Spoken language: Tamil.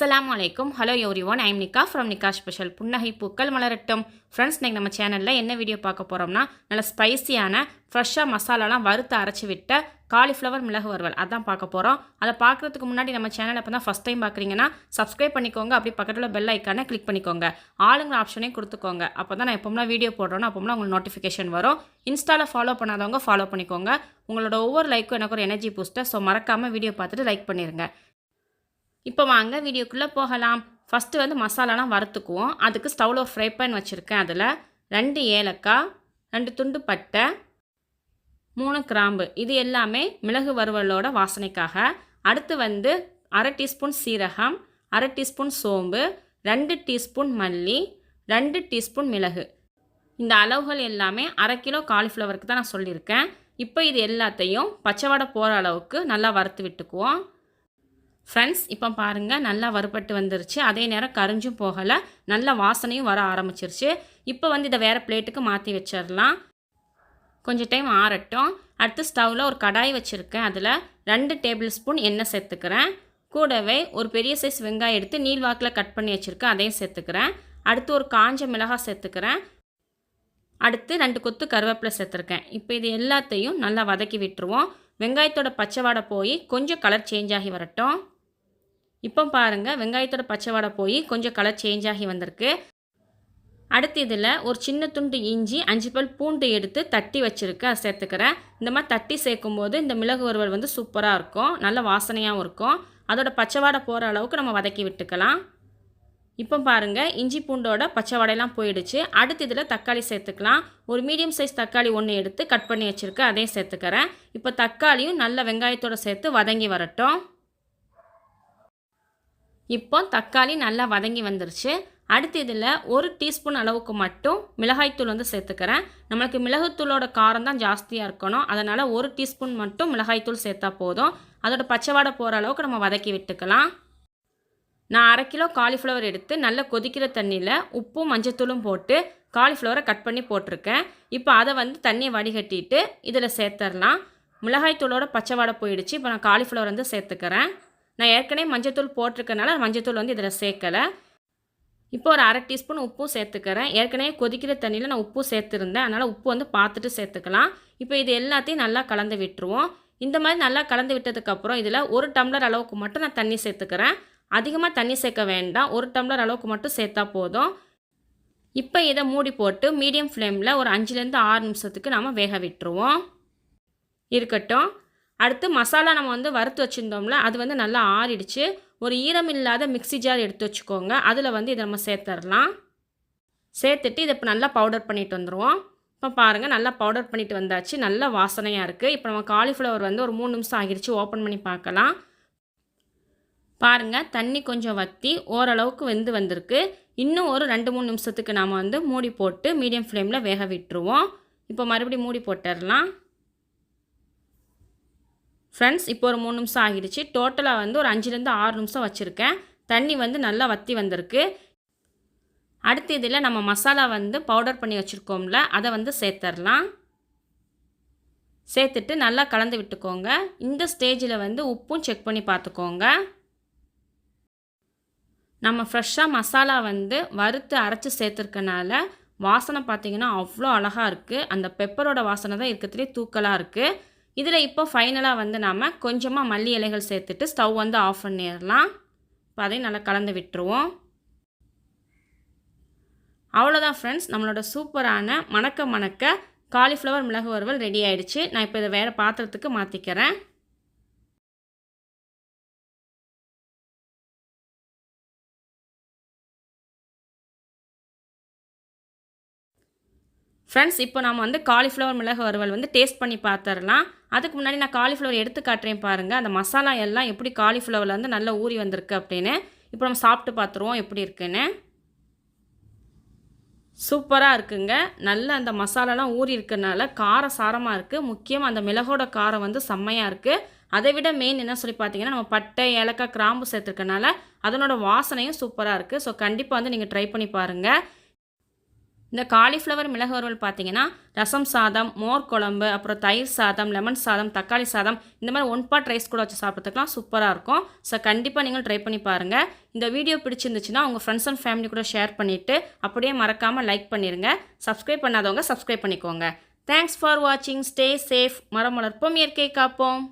அஸ்லாம் வலைக்கும் hello everyone I'm Nikka from Nikka special புன்னகை பூக்கள் மலரட்டும் ஃப்ரெண்ட்ஸ் இன்றைக்கி நம்ம சேனலில் என்ன வீடியோ பார்க்க போகிறோம்னா நல்ல ஸ்பைசியான ஃப்ரெஷ்ஷாக மசாலாலாம் வறுத்து அரைச்சி விட்ட காலிஃப்ளவர் மிளகு வறுவல். அதான் பார்க்க போகிறோம் அதை பார்க்குறதுக்கு முன்னாடி நம்ம சேனலை இப்போ தான் ஃபஸ்ட் டைம் பார்க்குறீங்கன்னா சப்ஸ்கிரைப் பண்ணிக்கோங்க. அப்படி பக்கத்தில் பெல் ஐக்கானை கிளிக் பண்ணிக்கோங்க. ஆளுங்கிற ஆப்ஷனையும் கொடுத்துக்கோங்க. அப்போ தான் நான் எப்போம்னா வீடியோ போடுறோன்னா அப்போம்னா உங்களுக்கு நோட்டிஃபிகேஷன் வரும். இன்ஸ்டாவில் ஃபாலோ பண்ணாதவங்க ஃபாலோ பண்ணிக்கோங்க. உங்களோட ஒவ்வொரு லைக்கும் எனக்கு ஒரு எனர்ஜி பூஸ்டர் ஸோ மறக்காமல் வீடியோ பார்த்துட்டு லைக் பண்ணிடுங்க இப்போ வாங்க வீடியோக்குள்ளே போகலாம். ஃபஸ்ட்டு வந்து மசாலாலாம் வறுத்துக்குவோம். அதுக்கு ஸ்டவ்வில் ஒரு ஃப்ரை பேன் வச்சுருக்கேன். அதில் ரெண்டு ஏலக்காய் ரெண்டு துண்டு பட்டை மூணு கிராம்பு. இது எல்லாமே மிளகு வறுவலோட வாசனைக்காக. அடுத்து வந்து அரை டீஸ்பூன் சீரகம் அரை டீஸ்பூன் சோம்பு ரெண்டு டீஸ்பூன் மல்லி ரெண்டு டீஸ்பூன் மிளகு. இந்த அளவுகள் எல்லாமே அரை கிலோ காலிஃப்ளவருக்கு தான் நான் சொல்லியிருக்கேன். இப்போ இது எல்லாத்தையும் பச்சைவடை போகிற அளவுக்கு நல்லா வறுத்து விட்டுக்குவோம். ஃப்ரெண்ட்ஸ் இப்போ பாருங்கள் நல்லா வறுபட்டு வந்துருச்சு. அதே நேரம் கரிஞ்சும் போகலை. நல்ல வாசனையும் வர ஆரம்பிச்சிருச்சு. இப்போ வந்து இதை வேறு பிளேட்டுக்கு மாற்றி வச்சிடலாம். கொஞ்சம் டைம் ஆறட்டும். அடுத்து ஸ்டவ்வில் ஒரு கடாய் வச்சுருக்கேன். அதில் ரெண்டு டேபிள் ஸ்பூன் எண்ணெய் சேர்த்துக்கிறேன். கூடவே ஒரு பெரிய சைஸ் வெங்காயம் எடுத்து நீள்வாக்கில் கட் பண்ணி வச்சுருக்கேன். அதையும் சேர்த்துக்கிறேன். அடுத்து ஒரு காஞ்ச மிளகாய் சேர்த்துக்கிறேன். அடுத்து ரெண்டு கொத்து கருவேப்பிலை சேர்த்துருக்கேன். இப்போ இது எல்லாத்தையும் நல்லா வதக்கி விட்டுருவோம். வெங்காயத்தோட பச்சை வாடை போய் கொஞ்சம் கலர் சேஞ்ச் ஆகி வரட்டும். இப்போ பாருங்கள் வெங்காயத்தோட பச்சை வடை போய் கொஞ்சம் கலர் சேஞ்ச் ஆகி வந்திருக்கு. அடுத்து இதில் ஒரு சின்ன துண்டு இஞ்சி அஞ்சு பல் பூண்டு எடுத்து தட்டி வச்சுருக்கேன் சேர்த்துக்கிறேன். இந்த மாதிரி தட்டி சேர்க்கும் போது இந்த மிளகு வறுவல் வந்து சூப்பராக இருக்கும் நல்ல வாசனையாகவும் இருக்கும். அதோட பச்சைவாடை போகிற அளவுக்கு நம்ம வதக்கி விட்டுக்கலாம். இப்போ பாருங்கள் இஞ்சி பூண்டோட பச்சை வடையெல்லாம் போயிடுச்சு. அடுத்து இதில் தக்காளி சேர்த்துக்கலாம். ஒரு மீடியம் சைஸ் தக்காளி ஒன்று எடுத்து கட் பண்ணி வச்சுருக்கேன் அதையும் சேர்த்துக்கிறேன். இப்போ தக்காளியும் நல்ல வெங்காயத்தோடு சேர்த்து வதங்கி வரட்டும். இப்போ தக்காளி நல்லா வதங்கி வந்துருச்சு. அடுத்து இதில் ஒரு டீஸ்பூன் அளவுக்கு மட்டும் மிளகாய்த்தூள் வந்து சேர்த்துக்கிறேன். நம்மளுக்கு மிளகுத்தூளோட காரம் தான் ஜாஸ்தியாக இருக்கணும். அதனால் ஒரு டீஸ்பூன் மட்டும் மிளகாய்த்தூள் சேர்த்தா போதும். அதோட பச்சைவாடை போகிற அளவுக்கு நம்ம வதக்கி விட்டுக்கலாம். நான் அரை கிலோ காலிஃப்ளவர் எடுத்து நல்லா கொதிக்கிற தண்ணியில் உப்பும் மஞ்சத்தூளும் போட்டு காலிஃப்ளவரை கட் பண்ணி போட்டிருக்கேன். இப்போ அதை வந்து தண்ணியை வடிகட்டிட்டு இதில் சேர்த்துடலாம். மிளகாய்த்தூளோட பச்சை வாடை போயிடுச்சு. இப்போ நான் காலிஃப்ளவர் வந்து சேர்த்துக்கிறேன். நான் ஏற்கனவே மஞ்சத்தூள் போட்டிருக்கனால மஞ்சத்தூள் வந்து இதில் சேர்க்கலை. இப்போ ஒரு அரை டீஸ்பூன் உப்பும் சேர்த்துக்கிறேன். ஏற்கனவே கொதிக்கிற தண்ணியில் நான் உப்பும் சேர்த்துருந்தேன். அதனால் உப்பு வந்து பார்த்துட்டு சேர்த்துக்கலாம். இப்போ இது எல்லாத்தையும் நல்லா கலந்து விட்டுருவோம். இந்த மாதிரி நல்லா கலந்து விட்டதுக்கப்புறம் இதில் ஒரு டம்ளர் அளவுக்கு மட்டும் நான் தண்ணி சேர்த்துக்கிறேன். அதிகமாக தண்ணி சேர்க்க வேண்டாம். ஒரு டம்ளர் அளவுக்கு மட்டும் சேர்த்தா போதும். இப்போ இதை மூடி போட்டு மீடியம் ஃப்ளேமில் ஒரு அஞ்சுலேருந்து ஆறு நிமிஷத்துக்கு நாம் வேக விட்டுருவோம். இருக்கட்டும். அடுத்து மசாலா நம்ம வந்து வறுத்து வச்சுருந்தோம்ல அது வந்து நல்லா ஆறிடுச்சு. ஒரு ஈரம் இல்லாத மிக்சி ஜார் எடுத்து வச்சுக்கோங்க. அதில் வந்து இதை நம்ம சேர்த்துடலாம் சேர்த்துட்டு இதை இப்போ நல்லா பவுடர் பண்ணிட்டு வந்துடுவோம் இப்போ பாருங்கள் நல்லா பவுடர் பண்ணிட்டு வந்தாச்சு. நல்லா வாசனையாக இருக்குது இப்போ நம்ம காலிஃப்ளவர் வந்து ஒரு மூணு நிமிஷம் ஆகிடுச்சு. ஓப்பன் பண்ணி பார்க்கலாம். பாருங்கள் தண்ணி கொஞ்சம் வற்றி ஓரளவுக்கு வெந்து வந்திருக்கு. இன்னும் ஒரு ரெண்டு மூணு நிமிஷத்துக்கு நாம் வந்து மூடி போட்டு மீடியம் ஃப்ளேமில் வேக விட்டுருவோம். இப்போ மறுபடியும் மூடி போட்டுடலாம் ஃப்ரெண்ட்ஸ் இப்போ ஒரு மூணு நிமிஷம் ஆகிடுச்சு. டோட்டலாக வந்து ஒரு அஞ்சுலேருந்து ஆறு நிமிஷம் வச்சுருக்கேன். தண்ணி வந்து நல்லா வற்றி வந்திருக்கு. அடுத்து இதில் நம்ம மசாலா வந்து பவுடர் பண்ணி வச்சுருக்கோம்ல அதை வந்து சேர்த்துடலாம் சேர்த்துட்டு நல்லா கலந்து விட்டுக்கோங்க. இந்த ஸ்டேஜில் வந்து உப்பும் செக் பண்ணி பார்த்துக்கோங்க. நம்ம ஃப்ரெஷ்ஷாக மசாலா வந்து வறுத்து அரைச்சி சேர்த்துருக்கனால வாசனை பார்த்திங்கன்னா அவ்வளோ அழகாக இருக்குது அந்த பெப்பரோட வாசனை தான் இருக்கிறதுலே தூக்கலாக இருக்குது இதில் இப்போ ஃபைனலாக வந்து நாம் கொஞ்சமாக மல்லி இலைகள் சேர்த்துட்டு ஸ்டவ் வந்து ஆஃப் பண்ணிடலாம். இப்போ அதையும் நல்லா கலந்து விட்டுருவோம். அவ்வளோதான் ஃப்ரெண்ட்ஸ் நம்மளோட சூப்பரான மணக்க மணக்க காலிஃப்ளவர் மிளகு வறுவல் ரெடி ஆகிடுச்சு நான் இப்போ இதை வேறு பாத்திரத்துக்கு மாற்றிக்கிறேன் ஃப்ரெண்ட்ஸ் இப்போ நம்ம வந்து காலிஃப்ளவர் மிளகு வறுவல் வந்து டேஸ்ட் பண்ணி பார்த்துடலாம். அதுக்கு முன்னாடி நான் காலிஃப்ளவர் எடுத்து காட்டுறேன் பாருங்கள் அந்த மசாலா எல்லாம் எப்படி காலிஃப்ளவரில் வந்து நல்லா ஊறி வந்திருக்கு அப்படின்னு. இப்போ நம்ம சாப்பிட்டு பார்த்துருவோம் எப்படி இருக்குன்னு. சூப்பராக இருக்குங்க. நல்ல அந்த மசாலாலாம் ஊறி இருக்கிறனால காரம் சாரமாக இருக்குது முக்கியமாக அந்த மிளகோட காரம் வந்து செம்மையாக இருக்குது அதை விட மெயின் என்ன சொல்லி பார்த்தீங்கன்னா நம்ம பட்டை ஏலக்காய் கிராம்பு சேர்த்துருக்கனால அதனோட வாசனையும் சூப்பராக இருக்குது ஸோ கண்டிப்பாக வந்து நீங்கள் ட்ரை பண்ணி பாருங்கள் இந்த காலிஃப்ளவர் மிளகு வறுவல் பார்த்தீங்கன்னா ரசம் சாதம் மோர் குழம்பு அப்புறம் தயிர் சாதம் லெமன் சாதம் தக்காளி சாதம் இந்த மாதிரி ஒன் பாட் ரைஸ் கூட வச்சு சாப்பிட்றதுக்குலாம் சூப்பராக இருக்கும். ஸோ கண்டிப்பாக நீங்கள் ட்ரை பண்ணி பாருங்கள் இந்த வீடியோ பிடிச்சிருந்துச்சுன்னா உங்கள் ஃப்ரெண்ட்ஸ் அண்ட் ஃபேமிலி கூட ஷேர் பண்ணிவிட்டு அப்படியே மறக்காமல் லைக் பண்ணிடுங்க சப்ஸ்கிரைப் பண்ணாதவங்க சப்ஸ்கிரைப் பண்ணிக்கோங்க. தேங்க்ஸ் ஃபார் வாட்சிங் ஸ்டே சேஃப் மரம் வளர்ப்போம். இயற்கை காப்போம்.